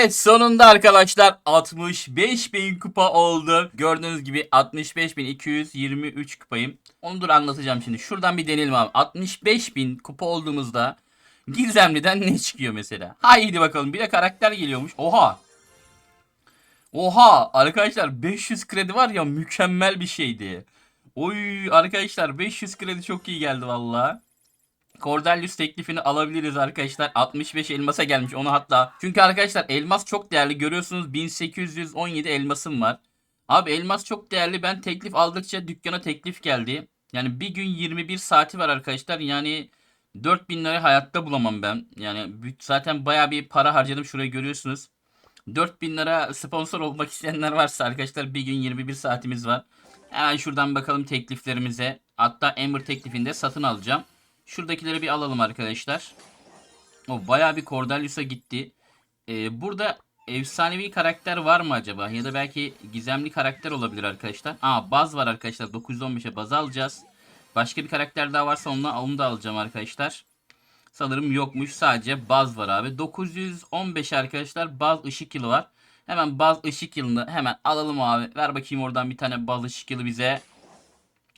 Evet sonunda arkadaşlar 65 bin kupa oldu. Gördüğünüz gibi 65.223 kupayım. Onu dur anlatacağım şimdi. Şuradan bir deneyelim abi. 65 bin kupa olduğumuzda Gizemli'den ne çıkıyor mesela? Haydi bakalım. Bir de karakter geliyormuş. Oha. Oha arkadaşlar 500 kredi var ya mükemmel bir şeydi. Oy arkadaşlar 500 kredi çok iyi geldi valla. Cordelius teklifini alabiliriz arkadaşlar. 65 elmasa gelmiş onu hatta. Çünkü arkadaşlar elmas çok değerli. Görüyorsunuz 1817 elmasım var. Abi elmas çok değerli. Ben teklif aldıkça dükkana teklif geldi. Yani bir gün 21 saati var arkadaşlar. Yani 4000 lirayı hayatta bulamam ben. Yani zaten baya bir para harcadım. Şurayı görüyorsunuz. 4000 lira sponsor olmak isteyenler varsa arkadaşlar bir gün 21 saatimiz var. Hemen şuradan bakalım tekliflerimize. Hatta Ember teklifinde satın alacağım. Şuradakileri bir alalım arkadaşlar. O bayağı bir Cordelius'a gitti. Ee, burada efsanevi karakter var mı acaba? Ya da belki gizemli karakter olabilir arkadaşlar. Aa baz var arkadaşlar. 915'e baz alacağız. Başka bir karakter daha varsa onunla, onu da alacağım arkadaşlar. Sanırım yokmuş. Sadece baz var abi. 915 arkadaşlar baz ışık yılı var. Hemen baz ışık yılını hemen alalım abi. Ver bakayım oradan bir tane baz ışık yılı bize.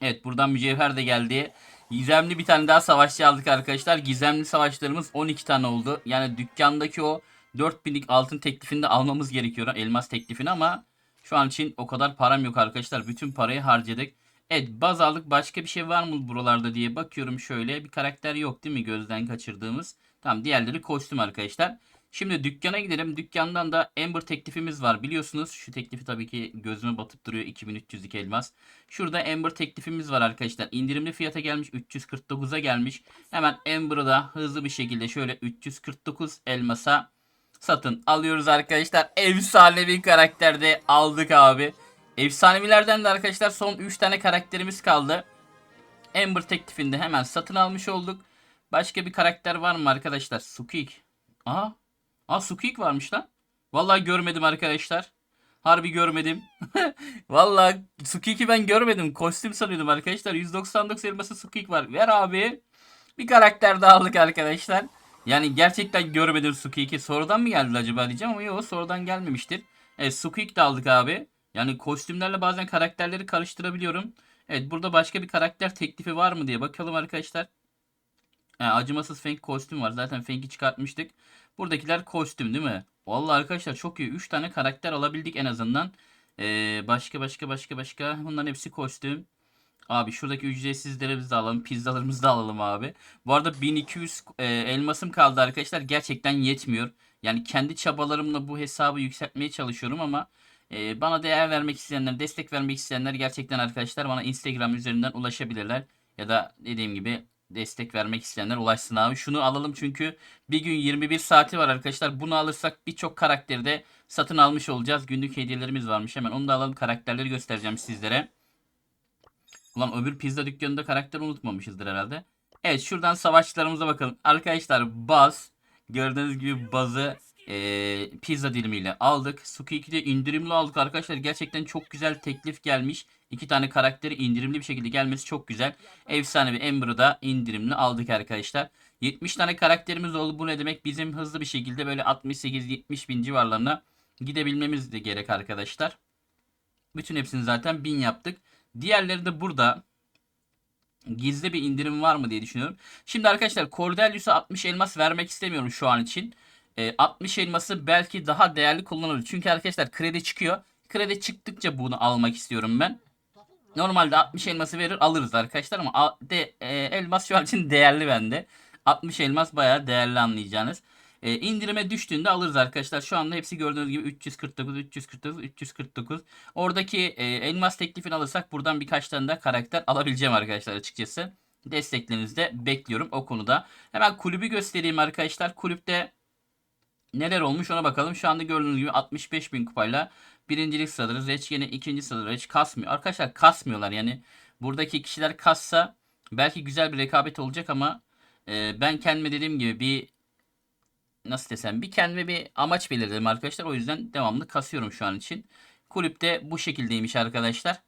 Evet buradan mücevher de geldi. Gizemli bir tane daha savaşçı aldık arkadaşlar. Gizemli savaşlarımız 12 tane oldu. Yani dükkandaki o 4000'lik altın teklifini de almamız gerekiyor. Elmas teklifini ama şu an için o kadar param yok arkadaşlar. Bütün parayı harcadık. Evet baz aldık. Başka bir şey var mı buralarda diye bakıyorum şöyle. Bir karakter yok değil mi gözden kaçırdığımız? Tamam diğerleri kostüm arkadaşlar. Şimdi dükkana gidelim. Dükkandan da Ember teklifimiz var. Biliyorsunuz şu teklifi tabii ki gözüme batıp duruyor. 2300'lik elmas. Şurada Ember teklifimiz var arkadaşlar. İndirimli fiyata gelmiş. 349'a gelmiş. Hemen Ember'ı da hızlı bir şekilde şöyle 349 elmasa satın alıyoruz arkadaşlar. Efsanevi karakterde aldık abi. Efsanevilerden de arkadaşlar son 3 tane karakterimiz kaldı. Ember teklifinde hemen satın almış olduk. Başka bir karakter var mı arkadaşlar? Sukik. Aha. Aa Sukik varmış lan. Vallahi görmedim arkadaşlar. Harbi görmedim. Vallahi Sukik'i ben görmedim. Kostüm sanıyordum arkadaşlar. 199 elması Sukik var. Ver abi. Bir karakter daha aldık arkadaşlar. Yani gerçekten görmedim Sukik'i. Sorudan mı geldi acaba diyeceğim ama yok sorudan gelmemiştir. Evet Sukik de aldık abi. Yani kostümlerle bazen karakterleri karıştırabiliyorum. Evet burada başka bir karakter teklifi var mı diye bakalım arkadaşlar. He, acımasız Feng kostüm var. Zaten Feng'i çıkartmıştık. Buradakiler kostüm değil mi? Vallahi arkadaşlar çok iyi. 3 tane karakter alabildik en azından. Ee, başka başka başka başka. Bunların hepsi kostüm. Abi şuradaki ücretsizleri de alalım. Pizzalarımızı da alalım abi. Bu arada 1200 e, elmasım kaldı arkadaşlar. Gerçekten yetmiyor. Yani kendi çabalarımla bu hesabı yükseltmeye çalışıyorum ama e, bana değer vermek isteyenler, destek vermek isteyenler gerçekten arkadaşlar bana Instagram üzerinden ulaşabilirler. Ya da dediğim gibi destek vermek isteyenler ulaşsın abi. Şunu alalım çünkü bir gün 21 saati var arkadaşlar. Bunu alırsak birçok karakteri de satın almış olacağız. Günlük hediyelerimiz varmış. Hemen onu da alalım. Karakterleri göstereceğim sizlere. Ulan öbür pizza dükkanında karakter unutmamışızdır herhalde. Evet şuradan savaşçılarımıza bakalım. Arkadaşlar Baz gördüğünüz gibi Baz'ı e, pizza dilimiyle aldık. Suki de indirimli aldık arkadaşlar. Gerçekten çok güzel teklif gelmiş. İki tane karakteri indirimli bir şekilde gelmesi çok güzel. Efsane bir Ember'ı da indirimli aldık arkadaşlar. 70 tane karakterimiz oldu. Bu ne demek? Bizim hızlı bir şekilde böyle 68-70 bin civarlarına gidebilmemiz de gerek arkadaşlar. Bütün hepsini zaten 1000 yaptık. Diğerleri de burada. Gizli bir indirim var mı diye düşünüyorum. Şimdi arkadaşlar Cordelius'a 60 elmas vermek istemiyorum şu an için. E, 60 elması belki daha değerli kullanılır. Çünkü arkadaşlar kredi çıkıyor. Kredi çıktıkça bunu almak istiyorum ben. Normalde 60 elması verir alırız arkadaşlar ama de, e, elmas şu an için değerli bende. 60 elmas bayağı değerli anlayacağınız. E, indirime düştüğünde alırız arkadaşlar. Şu anda hepsi gördüğünüz gibi 349, 349, 349. Oradaki e, elmas teklifini alırsak buradan birkaç tane daha karakter alabileceğim arkadaşlar açıkçası. Desteklerinizi de bekliyorum o konuda. Hemen kulübü göstereyim arkadaşlar. Kulüpte neler olmuş ona bakalım. Şu anda gördüğünüz gibi 65 bin kupayla birincilik sıradayız. Reç yine ikinci sırada. Reç kasmıyor. Arkadaşlar kasmıyorlar yani. Buradaki kişiler kassa belki güzel bir rekabet olacak ama e, ben kendime dediğim gibi bir nasıl desem bir kendime bir amaç belirledim arkadaşlar. O yüzden devamlı kasıyorum şu an için. Kulüpte bu şekildeymiş arkadaşlar.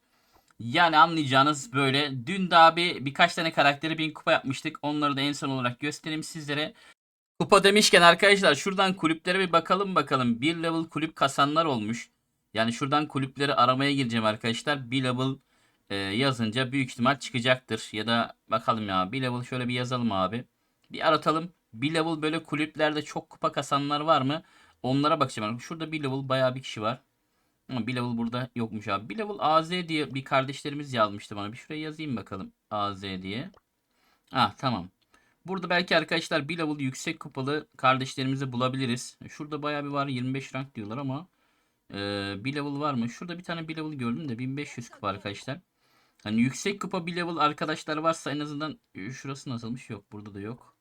Yani anlayacağınız böyle. Dün daha bir birkaç tane karakteri bin kupa yapmıştık. Onları da en son olarak göstereyim sizlere. Kupa demişken arkadaşlar şuradan kulüplere bir bakalım bakalım. Bir level kulüp kasanlar olmuş. Yani şuradan kulüpleri aramaya gireceğim arkadaşlar. Bir level e, yazınca büyük ihtimal çıkacaktır. Ya da bakalım ya bir level şöyle bir yazalım abi. Bir aratalım. Bir level böyle kulüplerde çok kupa kasanlar var mı? Onlara bakacağım. Şurada bir level bayağı bir kişi var. Ama bir level burada yokmuş abi. Bir level AZ diye bir kardeşlerimiz yazmıştı bana. Bir şuraya yazayım bakalım. AZ diye. Ah tamam. Burada belki arkadaşlar bir level yüksek kupalı kardeşlerimizi bulabiliriz. Şurada bayağı bir var 25 rank diyorlar ama e, bir level var mı? Şurada bir tane bir level gördüm de 1500 kupa arkadaşlar. Hani yüksek kupa bir level arkadaşlar varsa en azından e, şurası nasılmış? Yok burada da yok.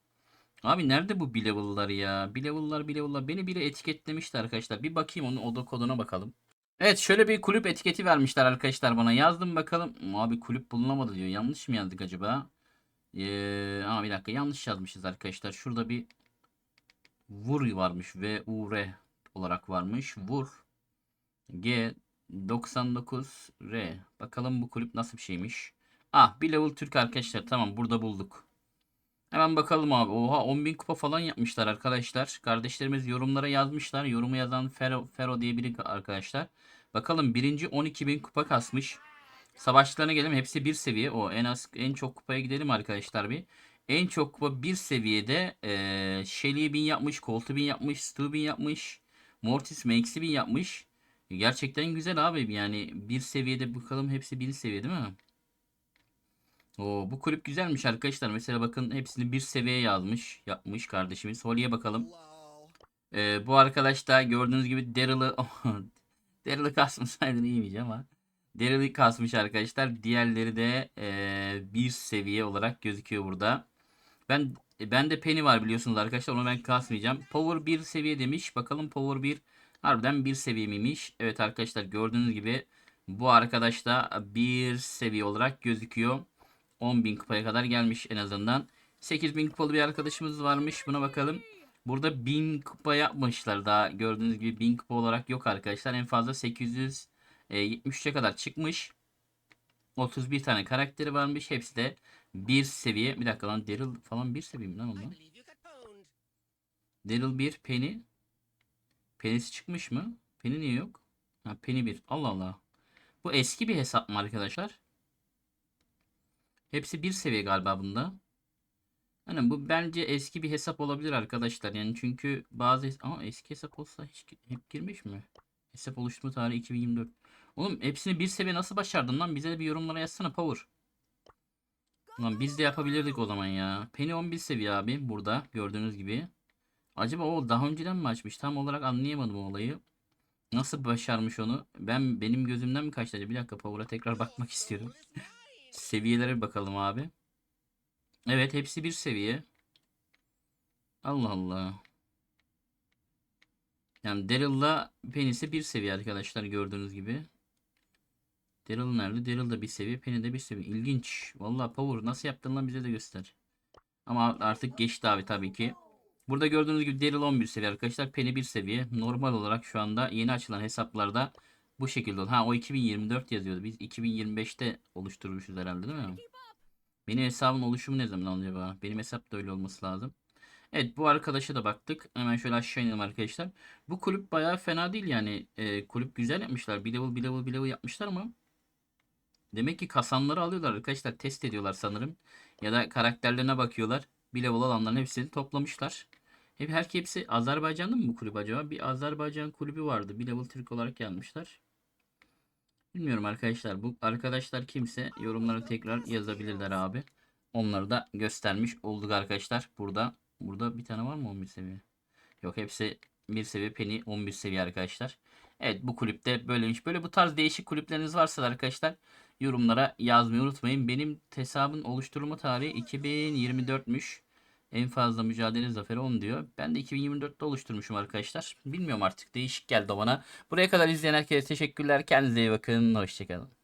Abi nerede bu bir level'lar ya? Bir level'lar bir level'lar. Beni biri etiketlemişti arkadaşlar. Bir bakayım onun oda koduna bakalım. Evet şöyle bir kulüp etiketi vermişler arkadaşlar bana. Yazdım bakalım. Abi kulüp bulunamadı diyor. Yanlış mı yazdık acaba? Ee, ama bir dakika yanlış yazmışız arkadaşlar. Şurada bir vur varmış. V U R olarak varmış. Vur G 99 R. Bakalım bu kulüp nasıl bir şeymiş. Ah bir level Türk arkadaşlar. Tamam burada bulduk. Hemen bakalım abi. Oha 10.000 kupa falan yapmışlar arkadaşlar. Kardeşlerimiz yorumlara yazmışlar. Yorumu yazan Fero, Fero diye biri arkadaşlar. Bakalım birinci 12.000 kupa kasmış. Savaşçılarına gelelim. Hepsi bir seviye. O en az en çok kupaya gidelim arkadaşlar bir. En çok kupa bir seviyede ee, Shelly 1000 yapmış, Colt'u 1000 yapmış, Stu 1000 yapmış, Mortis Max'i 1000 yapmış. Gerçekten güzel abi. Yani bir seviyede bakalım hepsi bir seviye değil mi? Oo, bu kulüp güzelmiş arkadaşlar. Mesela bakın hepsini bir seviye yazmış, yapmış kardeşimiz. Holly'e bakalım. Ee, bu arkadaş da gördüğünüz gibi Daryl'ı Daryl'ı kasmasaydın iyiymiş ama Daryl'ı kasmış arkadaşlar. Diğerleri de ee, bir seviye olarak gözüküyor burada. Ben ben de Penny var biliyorsunuz arkadaşlar. Onu ben kasmayacağım. Power 1 seviye demiş. Bakalım Power 1 harbiden bir seviye miymiş? Evet arkadaşlar gördüğünüz gibi bu arkadaş da bir seviye olarak gözüküyor. 10.000 kupaya kadar gelmiş en azından. 8.000 kupalı bir arkadaşımız varmış. Buna bakalım. Burada 1000 kupa yapmışlar. Daha gördüğünüz gibi 1000 kupa olarak yok arkadaşlar. En fazla 873'e kadar çıkmış. 31 tane karakteri varmış. Hepsi de bir seviye. Bir dakika lan Daryl falan bir seviye mi lan onlar? Daryl 1, Penny. Penny'si çıkmış mı? Penny niye yok? Ha, Penny 1. Allah Allah. Bu eski bir hesap mı arkadaşlar? Hepsi bir seviye galiba bunda. Hani bu bence eski bir hesap olabilir arkadaşlar. Yani çünkü bazı ama eski hesap olsa hiç hep girmiş mi? Hesap oluşturma tarihi 2024. Oğlum hepsini bir seviye nasıl başardın lan? Bize de bir yorumlara yazsana Power. Lan biz de yapabilirdik o zaman ya. Penny 11 seviye abi burada gördüğünüz gibi. Acaba o daha önceden mi açmış? Tam olarak anlayamadım o olayı. Nasıl başarmış onu? Ben benim gözümden mi kaçtı acaba? Bir dakika Power'a tekrar bakmak istiyorum. Seviyelere bakalım abi. Evet hepsi bir seviye. Allah Allah. Yani Daryl'la Penny'si bir seviye arkadaşlar gördüğünüz gibi. Daryl nerede? Daryl da bir seviye. Penny de bir seviye. İlginç. Vallahi Power nasıl yaptın lan bize de göster. Ama artık geçti abi tabii ki. Burada gördüğünüz gibi Daryl 11 seviye arkadaşlar. Penny 1 seviye. Normal olarak şu anda yeni açılan hesaplarda bu şekilde. Ha o 2024 yazıyordu. Biz 2025'te oluşturmuşuz herhalde değil mi? Benim hesabın oluşumu ne zaman acaba? Benim hesap da öyle olması lazım. Evet bu arkadaşa da baktık. Hemen şöyle aşağı inelim arkadaşlar. Bu kulüp bayağı fena değil yani. E, kulüp güzel yapmışlar. Bir level bir level bir level yapmışlar ama. Demek ki kasanları alıyorlar arkadaşlar. Test ediyorlar sanırım. Ya da karakterlerine bakıyorlar. Bir level alanların hepsini toplamışlar. Hep her hepsi Azerbaycan'da mı bu kulüp acaba? Bir Azerbaycan kulübü vardı. Bir level Türk olarak gelmişler. Bilmiyorum arkadaşlar. Bu arkadaşlar kimse yorumlara tekrar yazabilirler abi. Onları da göstermiş olduk arkadaşlar. Burada burada bir tane var mı 11 seviye? Yok hepsi bir seviye Penny 11 seviye arkadaşlar. Evet bu kulüpte böyleymiş. Böyle bu tarz değişik kulüpleriniz varsa da arkadaşlar yorumlara yazmayı unutmayın. Benim hesabın oluşturulma tarihi 2024'müş. En fazla mücadele zaferi 10 diyor. Ben de 2024'te oluşturmuşum arkadaşlar. Bilmiyorum artık değişik geldi bana. Buraya kadar izleyen herkese teşekkürler. Kendinize iyi bakın. Hoşçakalın.